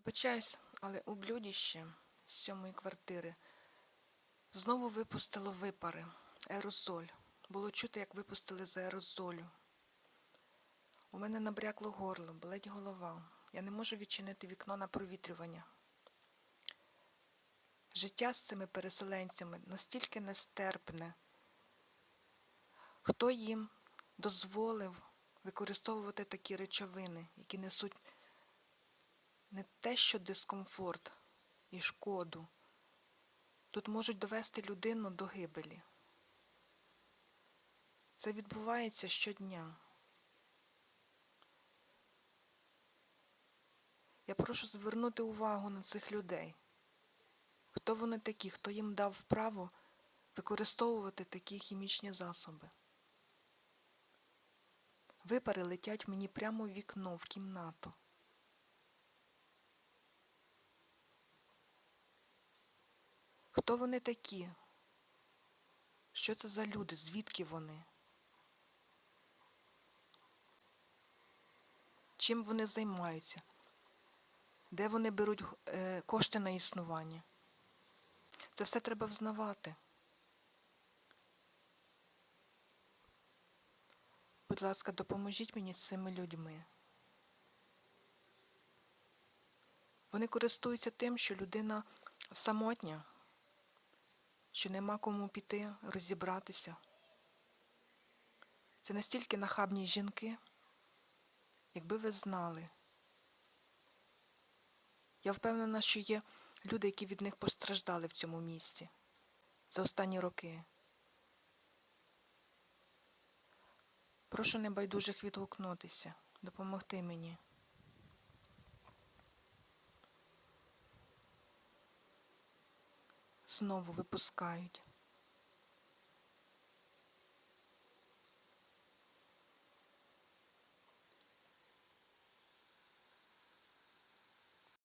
Вибачаюсь, але ублюдіще з сьомої квартири знову випустило випари, аерозоль. Було чути, як випустили з аерозолю. У мене набрякло горло, болить голова. Я не можу відчинити вікно на провітрювання. Життя з цими переселенцями настільки нестерпне. Хто їм дозволив використовувати такі речовини, які несуть не те, що дискомфорт і шкоду. Тут можуть довести людину до гибелі. Це відбувається щодня. Я прошу звернути увагу на цих людей. Хто вони такі, хто їм дав право використовувати такі хімічні засоби? Випари летять мені прямо в вікно, в кімнату. Хто вони такі? Що це за люди? Звідки вони? Чим вони займаються? Де вони беруть е, кошти на існування? Це все треба взнавати. Будь ласка, допоможіть мені з цими людьми. Вони користуються тим, що людина самотня, що нема кому піти, розібратися. Це настільки нахабні жінки, якби ви знали. Я впевнена, що є люди, які від них постраждали в цьому місці за останні роки. Прошу небайдужих відгукнутися, допомогти мені. Знову випускають.